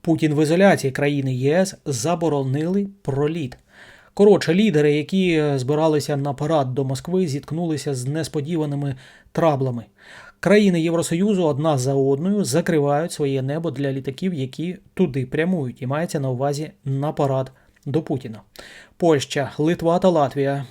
Путін в ізоляції країни ЄС заборонили проліт. Коротше, лідери, які збиралися на парад до Москви, зіткнулися з несподіваними траблами. Країни Євросоюзу одна за одною закривають своє небо для літаків, які туди прямують, і мається на увазі на парад до Путіна. Польща, Литва та Латвія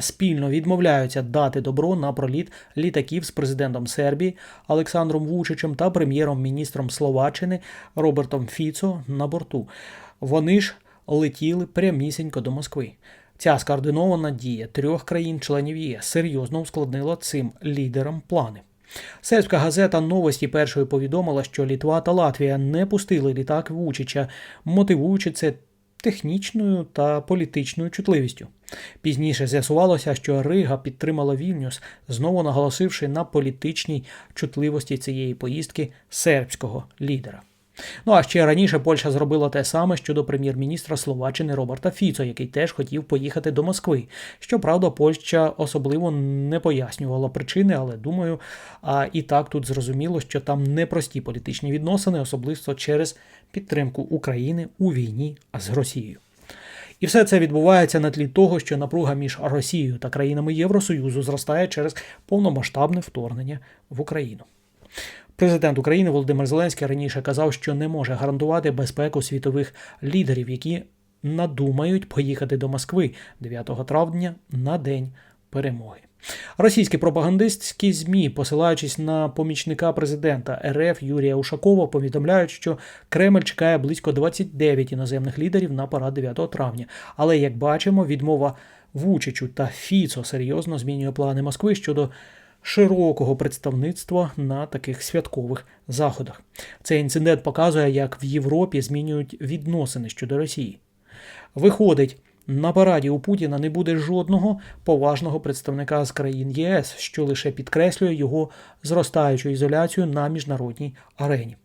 спільно відмовляються дати добро на проліт літаків з президентом Сербії Олександром Вучичем та прем'єром-міністром Словаччини Робертом Фіцо на борту. Вони ж летіли прямісінько до Москви. Ця скоординована дія трьох країн-членів ЄС серйозно ускладнила цим лідерам плани. Сербська газета Новості першою повідомила, що Літва та Латвія не пустили літак Вучича, мотивуючи це технічною та політичною чутливістю. Пізніше з'ясувалося, що Рига підтримала Вільнюс, знову наголосивши на політичній чутливості цієї поїздки сербського лідера. Ну а ще раніше Польща зробила те саме щодо прем'єр-міністра Словаччини Роберта Фіцо, який теж хотів поїхати до Москви. Щоправда, Польща особливо не пояснювала причини, але думаю, а і так тут зрозуміло, що там непрості політичні відносини, особливо через підтримку України у війні з Росією. І все це відбувається на тлі того, що напруга між Росією та країнами Євросоюзу зростає через повномасштабне вторгнення в Україну. Президент України Володимир Зеленський раніше казав, що не може гарантувати безпеку світових лідерів, які надумають поїхати до Москви 9 травня на день перемоги. Російські пропагандистські змі, посилаючись на помічника президента РФ Юрія Ушакова, повідомляють, що Кремль чекає близько 29 іноземних лідерів на парад 9 травня. Але як бачимо, відмова Вучичу та Фіцо серйозно змінює плани Москви щодо широкого представництва на таких святкових заходах. Цей інцидент показує, як в Європі змінюють відносини щодо Росії. Виходить, на параді у Путіна не буде жодного поважного представника з країн ЄС, що лише підкреслює його зростаючу ізоляцію на міжнародній арені.